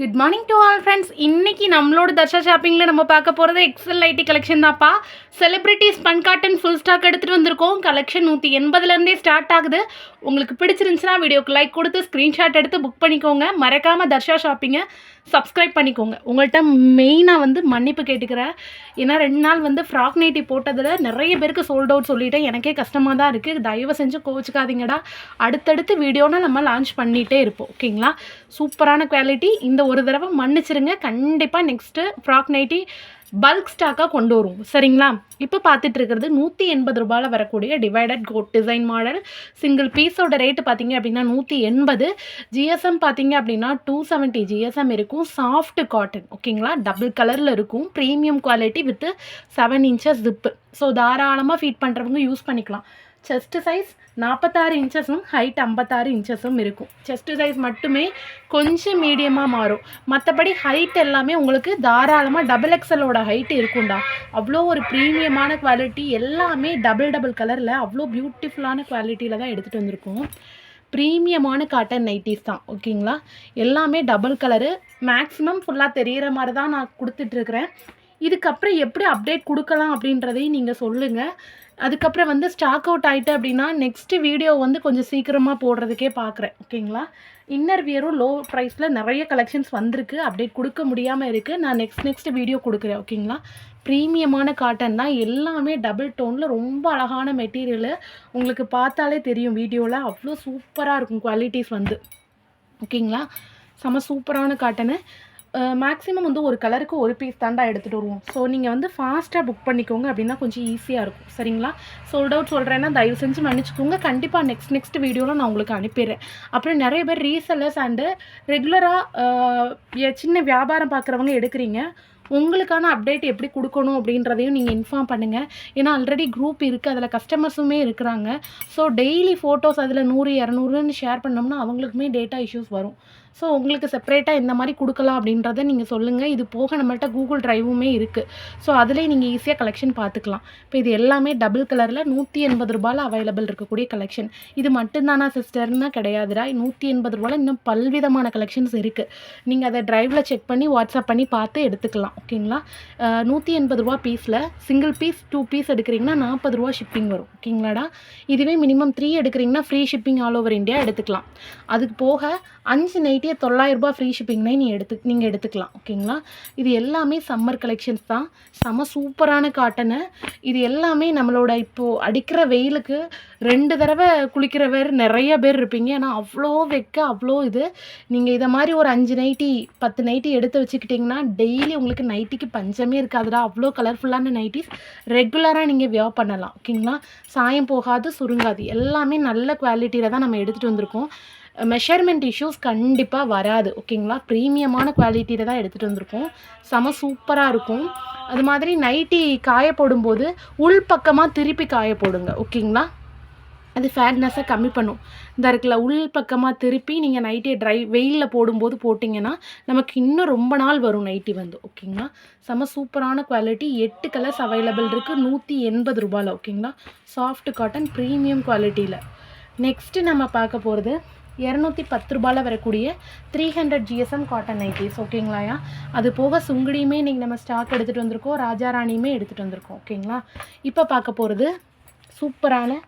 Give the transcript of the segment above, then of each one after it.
Good morning to all friends இன்னைக்கு நம்மளோட தர்ஷா ஷாப்பிங்கில் நம்ம பார்க்க போகிறது எக்ஸல் ஐடி கலெக்ஷன் தான்ப்பா. Celebrities fun cotton full stock எடுத்துகிட்டு வந்திருக்கோம். கலெக்ஷன் நூற்றி எண்பதுலேருந்தே ஸ்டார்ட் ஆகுது. உங்களுக்கு பிடிச்சிருந்துச்சுன்னா வீடியோக்கு லைக் கொடுத்து ஸ்க்ரீன்ஷாட் எடுத்து புக் பண்ணிக்கோங்க. மறக்காமல் தர்ஷா ஷாப்பிங்கை சப்ஸ்கிரைப் பண்ணிக்கோங்க. உங்கள்கிட்ட மெயினாக வந்து மன்னிப்பு கேட்டுக்கிறேன். ஏன்னா ரெண்டு நாள் வந்து ஃப்ராக் நைட்டி போட்டதில் நிறைய பேருக்கு சோல்ட் அவுட் சொல்லிட்டேன். எனக்கே கஷ்டமாக தான் இருக்குது தயவு செஞ்சு கோவிச்சுக்காதீங்கடா. அடுத்தடுத்து வீடியோனா நம்ம லான்ச் பண்ணிகிட்டே இருப்போம். ஓகேங்களா சூப்பரான குவாலிட்டி இந்த ஒரு தடவை மன்னிச்சிருங்க. கண்டிப்பாக நெக்ஸ்ட்டு ஃப்ராக் நைட்டி பல்க் ஸ்டாக்காக கொண்டு வருவோம் சரிங்களா? இப்போ பார்த்துட்டு இருக்கிறது நூற்றி எண்பது ரூபாயில் வரக்கூடிய divided coat design model single பீஸோட ரேட்டு பார்த்தீங்க அப்படின்னா நூற்றி எண்பது. ஜிஎஸ்எம் பார்த்தீங்க அப்படின்னா டூ செவன்ட்டி ஜிஎஸ்எம் இருக்கும். சாஃப்ட் காட்டன் ஓகேங்களா டபுள் கலரில் இருக்கும். Premium quality with seven inches zip so தாராளமாக ஃபீட் பண்ணுறவங்க யூஸ் பண்ணிக்கலாம். செஸ்ட் சைஸ் நாற்பத்தாறு இன்ச்சஸும் ஹைட் ஐம்பத்தாறு இன்ச்சஸும் இருக்கும். செஸ்ட் சைஸ் மட்டுமே கொஞ்சம் மீடியமாக மாறும். மற்றபடி ஹைட் எல்லாமே உங்களுக்கு தாராளமாக டபுள் எக்ஸலோட ஹைட் இருக்கும்டா. அவ்வளோ ஒரு ப்ரீமியமான குவாலிட்டி எல்லாமே டபுள் டபுள் கலரில் அவ்வளோ பியூட்டிஃபுல்லான குவாலிட்டியில் தான் எடுத்துகிட்டு வந்திருக்கோம். ப்ரீமியமான காட்டன் நைட்டிஸ் தான் ஓகேங்களா எல்லாமே டபுள் கலரு மேக்ஸிமம் ஃபுல்லாக தெரிகிற மாதிரி தான் நான் கொடுத்துட்ருக்குறேன் இதுக்கப்புறம் எப்படி அப்டேட் கொடுக்கலாம் அப்படின்றதையும் நீங்கள் சொல்லுங்கள் அதுக்கப்புறம் வந்து ஸ்டாக் அவுட் ஆகிட்டு அப்படின்னா நெக்ஸ்ட் வீடியோ வந்து கொஞ்சம் சீக்கிரமாக போடுறதுக்கே பார்க்குறேன் ஓகேங்களா? இன்னர் வியரும் லோ ப்ரைஸில் நிறைய கலெக்ஷன்ஸ் வந்திருக்கு. அப்டேட் கொடுக்க முடியாமல் இருக்குது நான் நெக்ஸ்ட் நெக்ஸ்ட் வீடியோ கொடுக்குறேன் ஓகேங்களா? ப்ரீமியமான காட்டன் தான். எல்லாமே டபுள் டோனில் ரொம்ப அழகான மெட்டீரியலு உங்களுக்கு பார்த்தாலே தெரியும் வீடியோவில் அவ்வளோ சூப்பராக இருக்கும் குவாலிட்டிஸ் வந்து. ஓகேங்களா? செம சூப்பரான காட்டனு மேக்ஸிமம் வந்து ஒரு கலருக்கு ஒரு பீஸ் தாண்டா எடுத்துகிட்டு வருவோம். ஸோ நீங்கள் வந்து ஃபாஸ்ட்டாக புக் பண்ணிக்கோங்க அப்படின்னா கொஞ்சம் ஈஸியாக இருக்கும். சரிங்களா? சோல்ட் அவுட் சொல்கிறேன்னா தயவு செஞ்சு மன்னிச்சுக்கோங்க. கண்டிப்பாக நெக்ஸ்ட் நெக்ஸ்ட் வீடியோவில் நான் உங்களுக்கு அனுப்பிடுறேன். அப்புறம் நிறைய பேர் ரீசெல்லர்ஸ் அண்டு ரெகுலராக சின்ன வியாபாரம் பார்க்குறவங்க எடுக்கிறீங்க. உங்களுக்கான அப்டேட் எப்படி கொடுக்கணும் அப்படின்றதையும் நீங்கள் இன்ஃபார்ம் பண்ணுங்கள் ஏன்னா ஆல்ரெடி குரூப் இருக்குது அதில் கஸ்டமர்ஸுமே இருக்கிறாங்க. ஸோ டெய்லி ஃபோட்டோஸ் அதில் நூறு இரநூறுன்னு ஷேர் பண்ணோம்னா அவங்களுக்குமே டேட்டா இஷ்யூஸ் வரும். ஸோ உங்களுக்கு செப்பரேட்டாக இந்த மாதிரி கொடுக்கலாம் அப்படின்றத நீங்கள் சொல்லுங்கள் இது போக நம்மள்ட்ட கூகுள் ட்ரைவுமே இருக்குது ஸோ அதிலே நீங்கள் ஈஸியாக கலெக்ஷன் பார்த்துக்கலாம். இப்போ இது எல்லாமே டபுள் கலரில் நூற்றி எண்பது ரூபாயில் அவைலபிள் இருக்கக்கூடிய கலெக்ஷன் இது மட்டும்தானா சிஸ்டர்னா கிடையாதுடா. நூற்றி எண்பது ரூபாயில் இன்னும் பல்விதமான கலெக்ஷன்ஸ் இருக்குது நீங்கள் அதை ட்ரைவில் செக் பண்ணி வாட்ஸ்அப் பண்ணி பார்த்து எடுத்துக்கலாம். ஓகேங்களா நூற்றி எண்பது ரூபா பீஸில் சிங்கிள் பீஸ் டூ பீஸ் எடுக்கிறீங்கன்னா நாற்பது ரூபா ஷிப்பிங் வரும். ஓகேங்களாடா இதுவே மினிமம் த்ரீ எடுக்கிறீங்கன்னா free shipping all over India எடுத்துக்கலாம். அதுக்கு போக அஞ்சு நைட் நைட்டியே தொள்ளாயிரரூபா ஃப்ரீ ஷிப்பிங்னே நீ எடுத்து நீங்கள் எடுத்துக்கலாம் ஓகேங்களா? இது எல்லாமே சம்மர் கலெக்ஷன்ஸ் தான். செம சூப்பரான காட்டனு இது எல்லாமே நம்மளோட இப்போது அடிக்கிற வெயிலுக்கு ரெண்டு தடவை குளிக்கிறவர் நிறைய பேர் இருப்பீங்க. ஏன்னா அவ்வளோ வெக்க அவ்வளோ இது. நீங்கள் இதை மாதிரி ஒரு அஞ்சு நைட்டி பத்து நைட்டி எடுத்து வச்சுக்கிட்டிங்கன்னா டெய்லி உங்களுக்கு நைட்டிக்கு பஞ்சமே இருக்காதுடா. அவ்வளோ கலர்ஃபுல்லான நைட்டிஸ் ரெகுலராக நீங்கள் வியர் பண்ணலாம் ஓகேங்களா? சாயம் போகாது சுருங்காது. எல்லாமே நல்ல குவாலிட்டியில் தான் நம்ம எடுத்துகிட்டு வந்திருக்கோம். மெஷர்மெண்ட் இஷ்யூஸ் கண்டிப்பாக வராது ஓகேங்களா ப்ரீமியமான குவாலிட்டியில் தான் எடுத்துகிட்டு வந்திருக்கோம். செம சூப்பராக இருக்கும். அது மாதிரி நைட்டி காய போடும்போது உள் பக்கமாக திருப்பி காய போடுங்க ஓகேங்களா அது ஃபேட்னஸை கம்மி பண்ணும். இந்த இருக்குல்ல உள் பக்கமாக திருப்பி நீங்கள் நைட்டியை ட்ரை வெயிலில் போடும்போது போட்டிங்கன்னா நமக்கு இன்னும் ரொம்ப நாள் வரும் நைட்டி வந்து ஓகேங்களா செம சூப்பரான குவாலிட்டி எட்டு கலர்ஸ் அவைலபிள் இருக்குது நூற்றி எண்பது ரூபாயில் ஓகேங்களா சாஃப்ட் காட்டன் ப்ரீமியம் குவாலிட்டியில் நெக்ஸ்ட்டு நம்ம பார்க்க போகிறது இரநூத்தி பத்து ரூபாயில் வரக்கூடிய three hundred GSM cotton nighties ஓகேங்களாயா அது போக சுங்குடியுமே இன்றைக்கி நம்ம ஸ்டாக் எடுத்துகிட்டு வந்திருக்கோம். ராஜாராணியுமே எடுத்துகிட்டு வந்திருக்கோம் ஓகேங்களா இப்போ பார்க்க போகிறது சூப்பரான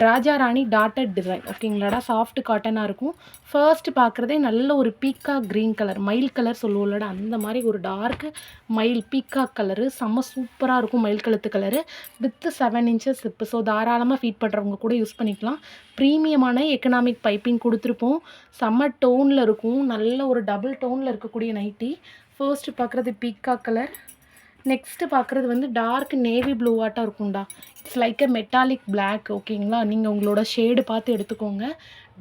ராஜா ராணி டாட்டட் டிசைன் ஓகேங்களாடா சாஃப்ட் காட்டனாக இருக்கும். ஃபர்ஸ்ட் பார்க்குறதே நல்ல ஒரு பீக்கா க்ரீன் கலர் மயில் கலர் சொல்லுவோம்லடா. அந்த மாதிரி ஒரு டார்க் மயில் பீக்கா கலரு செம்ம சூப்பராக இருக்கும் மயில் கழுத்து கலரு வித்து செவன் இன்ச்சஸ் இப்போ ஸோ தாராளமாக ஃபீட் பண்ணுறவங்க கூட யூஸ் பண்ணிக்கலாம். ப்ரீமியமான எக்கனாமிக் பைப்பிங் கொடுத்துருப்போம். செம்ம டோனில் இருக்கும். நல்ல ஒரு டபுள் டோனில் இருக்கக்கூடிய நைட்டி ஃபர்ஸ்ட் பார்க்குறது பீக்கா கலர் நெக்ஸ்ட்டு பார்க்குறது வந்து டார்க் நேவி ப்ளூவாட்டம் இருக்கும்டா. It's like a metallic black ஓகேங்களா நீங்கள் உங்களோட ஷேடு பார்த்து எடுத்துக்கோங்க.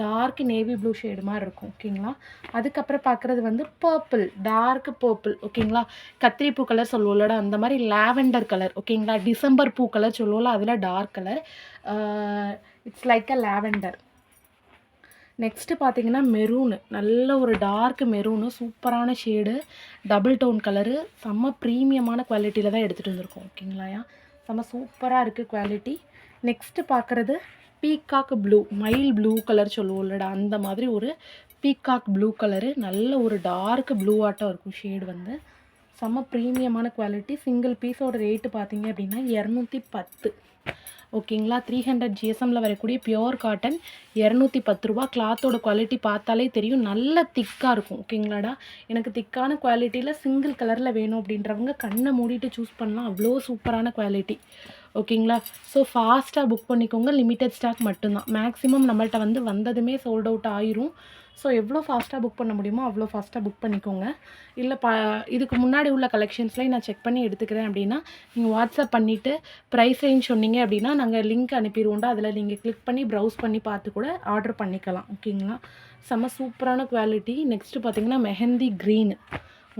டார்க் நேவி ப்ளூ ஷேடு மாதிரி இருக்கும் ஓகேங்களா அதுக்கப்புறம் பார்க்குறது வந்து பர்பிள் டார்க் பர்பிள் ஓகேங்களா கத்திரிப்பூ கலர் சொல்லுவோம்லடா அந்த மாதிரி லாவெண்டர் கலர் ஓகேங்களா டிசம்பர் பூ கலர் சொல்லுவோம்ல அதில் dark colour it's like uh lavender next பார்த்தீங்கன்னா மெரூனு நல்ல ஒரு டார்க் மெரூனு சூப்பரான ஷேடு டபுள் டோன் கலரு செம்ம ப்ரீமியமான குவாலிட்டியில் தான் எடுத்துகிட்டு வந்திருக்கோம் ஓகேங்களாயா செம்ம சூப்பராக இருக்குது குவாலிட்டி நெக்ஸ்ட்டு பார்க்குறது பீகாக் ப்ளூ மயில் ப்ளூ கலர் சொல்லுவோம்லடா அந்த மாதிரி ஒரு பீகாக் ப்ளூ கலரு நல்ல ஒரு டார்க் ப்ளூ ஆட்டம் இருக்கும் ஷேடு வந்து. செம்ம ப்ரீமியமான குவாலிட்டி சிங்கிள் பீஸோட ரேட்டு பார்த்தீங்க அப்படின்னா இரநூத்தி பத்து. ஓகேங்களா? த்ரீ ஹண்ட்ரட் ஜிஎஸ்எம்மில் வரக்கூடிய பியோர் காட்டன் இரநூத்தி பத்து ரூபா. கிளாத்தோட குவாலிட்டி பார்த்தாலே தெரியும். நல்ல திக்காக இருக்கும். ஓகேங்களாடா? எனக்கு திக்கான குவாலிட்டியில் சிங்கிள் கலரில் வேணும் அப்படின்றவங்க கண்ணை மூடிட்டு சூஸ் பண்ணலாம். அவ்வளோ சூப்பரான குவாலிட்டி ஓகேங்களா? ஸோ ஃபாஸ்ட்டாக புக் பண்ணிக்கோங்க. லிமிட்டட் ஸ்டாக் மட்டும்தான். மேக்ஸிமம் நம்மள்ட்ட வந்து வந்ததுமே சோல்ட் அவுட் ஆயிரும். ஸோ எவ்வளோ ஃபாஸ்ட்டாக புக் பண்ண முடியுமோ அவ்வளோ ஃபாஸ்ட்டாக புக் பண்ணிக்கோங்க. இல்லை ப இதுக்கு முன்னாடி உள்ள கலெக்ஷன்ஸ்லேயும் நான் செக் பண்ணி எடுத்துக்கிறேன் அப்படின்னா நீங்கள் வாட்ஸ்அப் பண்ணிவிட்டு ப்ரைஸ் ரேஞ்ச் சொன்னீங்க அப்படின்னா நாங்கள் லிங்க் அனுப்பிடுவோண்டா அதில் நீங்கள் கிளிக் பண்ணி ப்ரௌஸ் பண்ணி பார்த்து கூட ஆர்டர் பண்ணிக்கலாம். ஓகேங்களா செம்ம சூப்பரான குவாலிட்டி நெக்ஸ்ட்டு பார்த்தீங்கன்னா மெஹந்தி க்ரீன்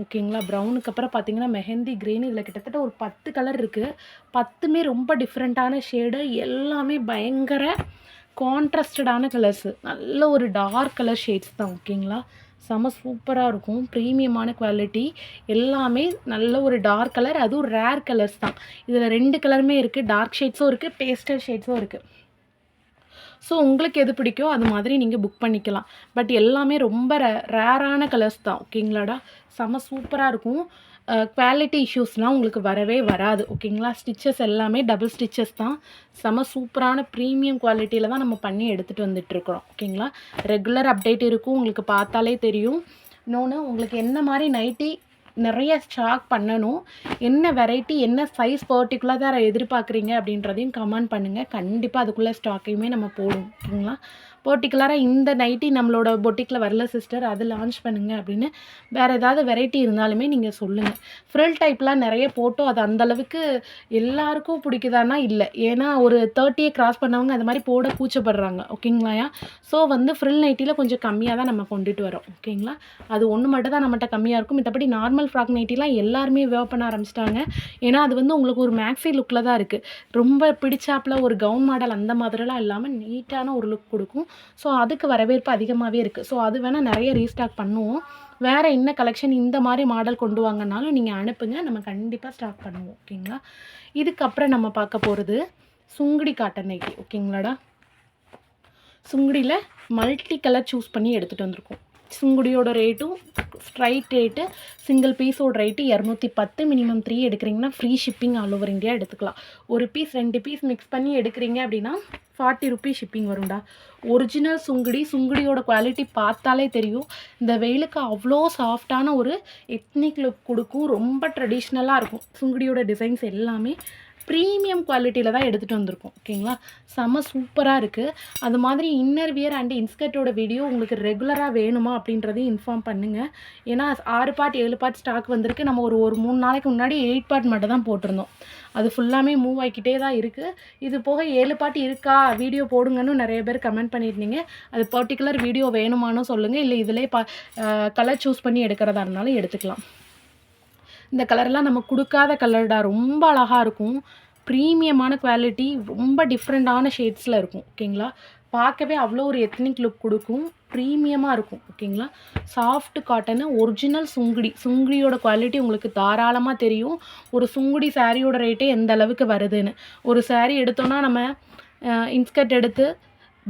ஓகேங்களா ப்ரௌனுக்கு அப்புறம் பார்த்தீங்கன்னா மெஹந்தி க்ரீன் இதில் கிட்டத்தட்ட ஒரு பத்து கலர் இருக்குது பத்துமே ரொம்ப டிஃப்ரெண்ட்டான ஷேடு எல்லாமே பயங்கர கான்ட்ராஸ்டடான கலர்ஸு நல்ல ஒரு டார்க் கலர் ஷேட்ஸ் தான் ஓகேங்களா செம சூப்பராக இருக்கும். ப்ரீமியமான குவாலிட்டி எல்லாமே நல்ல ஒரு டார்க் கலர் அதுவும் ரேர் கலர்ஸ் தான். இதில் ரெண்டு கலருமே இருக்குது டார்க் ஷேட்ஸும் இருக்குது பேஸ்டல் ஷேட்ஸும் இருக்குது ஸோ உங்களுக்கு எது பிடிக்கோ அது மாதிரி நீங்கள் புக் பண்ணிக்கலாம். பட் எல்லாமே ரொம்ப ரே ரேரான கலர்ஸ் தான் ஓகேங்களாடா செம சூப்பராக இருக்கும். குவாலிட்டி இஷ்யூஸ்லாம் உங்களுக்கு வரவே வராது ஓகேங்களா ஸ்டிச்சஸ் எல்லாமே டபுள் ஸ்டிச்சஸ் தான். செம சூப்பரான ப்ரீமியம் குவாலிட்டியில் தான் நம்ம பண்ணி எடுத்துகிட்டு வந்துட்டுருக்குறோம் ஓகேங்களா ரெகுலர் அப்டேட் இருக்கும் உங்களுக்கு பார்த்தாலே தெரியும். இன்னொன்று உங்களுக்கு என்ன மாதிரி நைட்டி நிறைய ஸ்டாக் பண்ணணும் என்ன வெரைட்டி என்ன சைஸ் பர்டிகுலராக எதிர்பார்க்குறீங்க அப்படின்றதையும் கமெண்ட் பண்ணுங்கள் கண்டிப்பாக அதுக்குள்ளே ஸ்டாக்கையுமே நம்ம போடும் ஓகேங்களா பர்டிகுலராக இந்த நைட்டி நம்மளோட பொட்டிக்கில் வரல சிஸ்டர் அது லான்ச் பண்ணுங்கள் அப்படின்னு வேறு ஏதாவது வெரைட்டி இருந்தாலுமே நீங்கள் சொல்லுங்கள் ஃப்ரில் டைப்லாம் நிறைய போட்டோ அது அந்தளவுக்கு எல்லாருக்கும் பிடிக்குதானா இல்லை. ஏன்னா ஒரு தேர்ட்டியை கிராஸ் பண்ணவங்க அது மாதிரி போட கூச்சப்படுறாங்க. ஓகேங்களாயா ஸோ வந்து ஃப்ரில் நைட்டியில் கொஞ்சம் கம்மியாக தான் நம்ம கொண்டுட்டு வரோம். ஓகேங்களா அது ஒன்று மட்டும் தான் நம்மகிட்ட கம்மியாக இருக்கும். மற்றபடி நார்மல் ஃப்ராக் நைட்டிலாம் எல்லாருமே வேர் பண்ண ஆரம்பிச்சிட்டாங்க. ஏன்னா அது வந்து உங்களுக்கு ஒரு மேக்ஸி லுக்கில் தான் இருக்குது ரொம்ப பிடிச்சாப்புல ஒரு கவுன் மாடல் அந்த மாதிரிலாம் இல்லாமல் நீட்டான ஒரு லுக் கொடுக்கும். ஸோ அதுக்கு வரவேற்பு அதிகமாகவே இருக்குது ஸோ அது வேணால் நிறைய ரீஸ்டாக் பண்ணுவோம். வேறு என்ன கலெக்ஷன் இந்த மாதிரி மாடல் கொண்டு வாங்கனாலும் நீங்கள் அனுப்புங்க. நம்ம கண்டிப்பாக ஸ்டாக் பண்ணுவோம். ஓகேங்களா இதுக்கப்புறம் நம்ம பார்க்க போகிறது சுங்குடி காட்டன் நைட்டி ஓகேங்களாடா சுங்குடியில் மல்டி கலர் சூஸ் பண்ணி எடுத்துகிட்டு வந்திருக்கோம். சுங்குடியோட ரேட்டும் ஸ்ட்ரைட் ரேட்டு சிங்கிள் பீஸோட ரேட்டு இரநூத்தி பத்து மினிமம் த்ரீ எடுக்கிறீங்கன்னா free shipping all over India எடுத்துக்கலாம். ஒரு பீஸ் ரெண்டு பீஸ் மிக்ஸ் பண்ணி எடுக்கிறீங்க அப்படின்னா ஃபார்ட்டி ருபீஸ் ஷிப்பிங் வரும்டா. ஒரிஜினல் சுங்குடி சுங்குடியோட குவாலிட்டி பார்த்தாலே தெரியும். இந்த வெயிலுக்கு அவ்வளோ சாஃப்டான ஒரு எத்னிக் லுக் கொடுக்கும். ரொம்ப ட்ரெடிஷ்னலாக இருக்கும். சுங்குடியோட டிசைன்ஸ் எல்லாமே. ப்ரீமியம் குவாலிட்டியில் தான் எடுத்துகிட்டு வந்திருக்கோம் ஓகேங்களா செம்ம சூப்பராக இருக்குது அது மாதிரி இன்னர் வியர் அண்ட் இன்ஸ்கர்ட்டோட வீடியோ உங்களுக்கு ரெகுலராக வேணுமா அப்படின்றதையும் இன்ஃபார்ம் பண்ணுங்கள் ஏன்னா ஆறு பார்ட் ஏழு பார்ட் ஸ்டாக் வந்திருக்கு. நம்ம ஒரு ஒரு மூணு நாளைக்கு முன்னாடி எயிட் பார்ட் மட்டும் தான் போட்டிருந்தோம். அது ஃபுல்லாமே மூவ் ஆகிக்கிட்டே தான் இருக்குது இது போக ஏழு பாட்டு இருக்கா? வீடியோ போடுங்கன்னு நிறைய பேர் கமெண்ட் பண்ணியிருந்தீங்க. அது பர்டிகுலர் வீடியோ வேணுமான்னு சொல்லுங்கள் இல்லை இதிலே பா கலர் சூஸ் பண்ணி எடுக்கிறதா இருந்தாலும் எடுத்துக்கலாம். இந்த கலர்லாம் நம்ம கொடுக்காத கலர்டா ரொம்ப அழகாக இருக்கும். ப்ரீமியமான குவாலிட்டி ரொம்ப டிஃப்ரெண்ட்டான ஷேட்ஸில் இருக்கும் ஓகேங்களா பார்க்கவே அவ்வளோ ஒரு எத்னிக் லுக் கொடுக்கும் ப்ரீமியமாக இருக்கும் ஓகேங்களா சாஃப்ட் காட்டனு ஒரிஜினல் சுங்குடி சுங்குடியோட குவாலிட்டி உங்களுக்கு தாராளமாக தெரியும். ஒரு சுங்குடி சாரியோட ரேட்டே எந்த அளவுக்கு வருதுன்னு. ஒரு சாரீ எடுத்தோன்னா நம்ம இன்ஸ்கர்ட் எடுத்து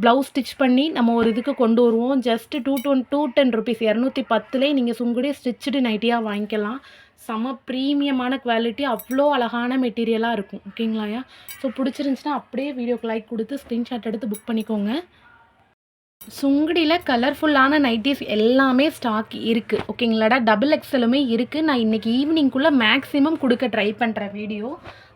ப்ளவுஸ் ஸ்டிச் பண்ணி நம்ம ஒரு இதுக்கு கொண்டு வருவோம். Just two ten two ten rupees இரநூத்தி பத்துலேயே நீங்கள் சுங்குடி ஸ்டிச்சுடு நைட்டியாக வாங்கிக்கலாம். செம ப்ரீமியமான குவாலிட்டி அவ்வளோ அழகான மெட்டீரியலாக இருக்கும். ஓகேங்களாயா ஸோ பிடிச்சிருந்துச்சின்னா அப்படியே வீடியோக்கு லைக் கொடுத்து ஸ்க்ரீன்ஷாட் எடுத்து புக் பண்ணிக்கோங்க. சுங்குடியில் கலர்ஃபுல்லான நைட்டிஸ் எல்லாமே ஸ்டாக் இருக்குது ஓகேங்களாடா? டபுள் எக்ஸலுமே இருக்குது நான் இன்றைக்கி ஈவினிங்குள்ளே மேக்ஸிமம் கொடுக்க ட்ரை பண்ணுறேன் வீடியோ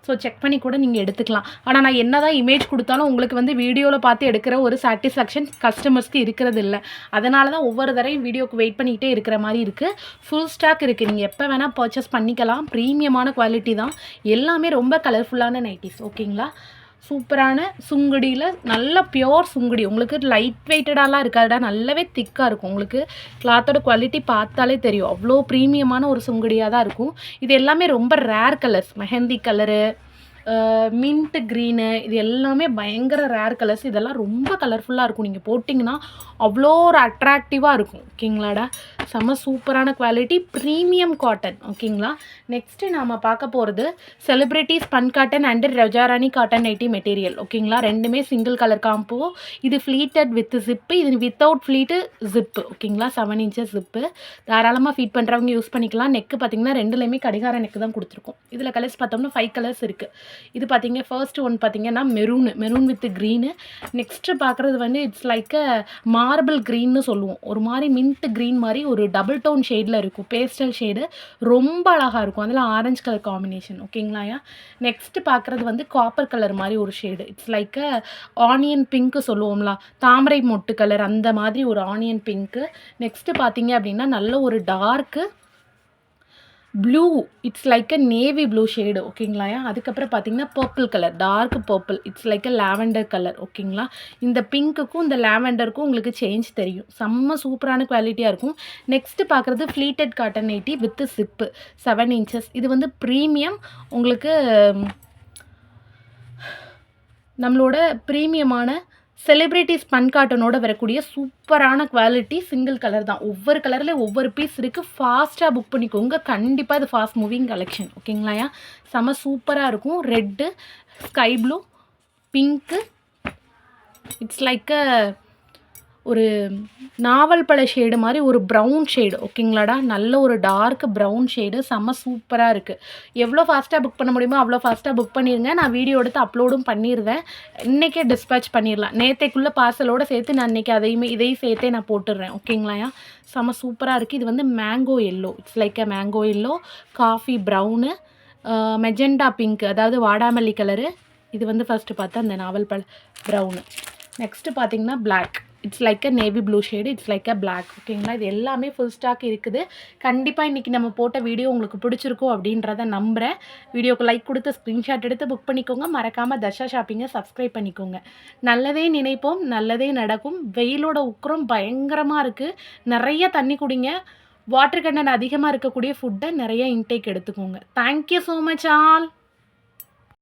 ஸோ செக் பண்ணி கூட நீங்கள் எடுத்துக்கலாம். ஆனால் நான் என்ன தான் இமேஜ் கொடுத்தாலும் உங்களுக்கு வந்து வீடியோவில் பார்த்து எடுக்கிற ஒரு சாட்டிஸ்ஃபேக்ஷன் கஸ்டமர்ஸ்க்கு இருக்கிறது இல்லை. அதனால தான் ஒவ்வொரு தரையும் வீடியோக்கு வெயிட் பண்ணிக்கிட்டே இருக்கிற மாதிரி இருக்குது ஃபுல் ஸ்டாக் இருக்குது நீங்கள் எப்போ வேணால் பர்ச்சேஸ் பண்ணிக்கலாம். ப்ரீமியமான குவாலிட்டி தான். எல்லாமே ரொம்ப கலர்ஃபுல்லான நைட்டிஸ் ஓகேங்களா? சூப்பரான சுங்குடியில் நல்ல பியோர் சுங்குடி. உங்களுக்கு லைட் வெயிட்டடாலாம் இருக்காதுடா. நல்லாவே திக்காக இருக்கும். உங்களுக்கு கிளாத்தோட குவாலிட்டி பார்த்தாலே தெரியும். அவ்வளோ ப்ரீமியமான ஒரு சுங்குடியாக தான் இருக்கும். இது எல்லாமே ரொம்ப rare colours mehndi colour mint green இது எல்லாமே பயங்கர ரேர் கலர்ஸ் இதெல்லாம் ரொம்ப கலர்ஃபுல்லாக இருக்கும். நீங்கள் போட்டிங்கன்னா அவ்வளோ ஒரு அட்ராக்டிவாக இருக்கும். ஓகேங்களாடா செம்ம சூப்பரான குவாலிட்டி ப்ரீமியம் காட்டன் ஓகேங்களா? நெக்ஸ்ட்டு நாம் பார்க்க போகிறது celebrities fun cotton and Rajarani cotton nighty material ஓகேங்களா? ரெண்டுமே சிங்கிள் கலர் காம்போ இது ஃப்ளீட்டட் வித் ஜிப்பு இது வித்தவுட் ஃப்ளீட்டு ஜிப்பு ஓகேங்களா? செவன் இன்ச்சஸ் ஜிப்பு தாராளமாக ஃபீட் பண்ணுறவங்க யூஸ் பண்ணிக்கலாம். நெக்கு பார்த்தீங்கன்னா ரெண்டுலேயுமே கடிகார நெக்கு தான் கொடுத்துருக்கோம். இதில் கலர்ஸ் பார்த்தோம்னா ஃபைவ் கலர்ஸ் இருக்குது இது பார்த்தீங்க ஃபர்ஸ்ட் ஒன் பார்த்தீங்கன்னா maroon maroon with green next பார்க்குறது வந்து it's like a marble green சொல்லுவோம். ஒரு மாதிரி மின்ட் க்ரீன் மாதிரி ஒரு டபுள் டோன் ஷேடில் இருக்கும். பேஸ்டல் ஷேடு ரொம்ப அழகாக இருக்கும். அதில் ஆரஞ்சு கலர் காம்பினேஷன் ஓகேங்களாயா நெக்ஸ்ட்டு பார்க்குறது வந்து காப்பர் கலர் மாதிரி ஒரு shade it's like a onion pink சொல்லுவோம்ல. தாமரை மொட்டு கலர் அந்த மாதிரி ஒரு ஆனியன் பிங்க்கு நெக்ஸ்ட்டு பார்த்தீங்க அப்படின்னா நல்ல ஒரு dark blue it's like a navy blue shade ஓகேங்களாயா அதுக்கப்புறம் பார்த்தீங்கன்னா purple colour dark purple it's like a lavender colour ஓகேங்களா இந்த பிங்க்குக்கும் இந்த லாவெண்டருக்கும் உங்களுக்கு சேஞ்ச் தெரியும். செம்ம சூப்பரான குவாலிட்டியாக இருக்கும். நெக்ஸ்ட்டு பார்க்குறது pleated cotton nighty with zip seven inches இது வந்து ப்ரீமியம் உங்களுக்கு நம்மளோட ப்ரீமியமான செலிப்ரிட்டிஸ் பன் காட்டனோட வரக்கூடிய சூப்பரான குவாலிட்டி சிங்கிள் கலர் தான். ஒவ்வொரு கலரில் ஒவ்வொரு பீஸ் இருக்குது ஃபாஸ்ட்டாக புக் பண்ணிக்கோங்க. கண்டிப்பாக இது ஃபாஸ்ட் மூவிங் கலெக்ஷன் ஓகேங்களாயா செம சூப்பராக இருக்கும். Red sky blue pink it's like a ஒரு நாவல் பழ ஷேடு மாதிரி ஒரு ப்ரௌன் ஷேடு ஓகேங்களாடா? நல்ல ஒரு டார்க் ப்ரௌன் ஷேடு செம்ம சூப்பராக இருக்குது எவ்வளோ ஃபாஸ்ட்டாக புக் பண்ண முடியுமோ அவ்வளோ ஃபாஸ்ட்டாக புக் பண்ணிடுங்க நான் வீடியோ எடுத்து அப்லோடும் பண்ணிடுவேன் இன்றைக்கே டிஸ்பேச் பண்ணிடலாம் நேற்றைக்குள்ளே பார்சலோடு சேர்த்து நான் இன்றைக்கி அதையுமே இதையும் சேர்த்தே நான் போட்டுடுறேன் ஓகேங்களாயா? செம்ம சூப்பராக இருக்குது இது வந்து mango yellow it's like a mango yellow coffee brown magenta pink அதாவது வாடாமல்லி கலரு இது வந்து ஃபஸ்ட்டு பார்த்தா அந்த நாவல் பழ ப்ரௌனு நெக்ஸ்ட்டு பார்த்தீங்கன்னா black it's like a navy blue shade it's like a black ஓகேங்களா இது எல்லாமே ஃபுல் ஸ்டாக் இருக்குது. கண்டிப்பாக இன்றைக்கி நம்ம போட்ட வீடியோ உங்களுக்கு பிடிச்சிருக்கும் அப்படின்றத நம்புகிறேன் வீடியோக்கு லைக் கொடுத்து ஸ்க்ரீன்ஷாட் எடுத்து புக் பண்ணிக்கோங்க. மறக்காமல் தர்ஷா ஷாப்பிங்கை சப்ஸ்கிரைப் பண்ணிக்கோங்க. நல்லதே நினைப்போம் நல்லதே நடக்கும். வெயிலோட உக்கரம் பயங்கரமாக இருக்குது நிறைய தண்ணி குடிங்க. வாட்டர் கண்டன் அதிகமாக இருக்கக்கூடிய ஃபுட்டை நிறைய இன்டேக் எடுத்துக்கோங்க. Thank you so much all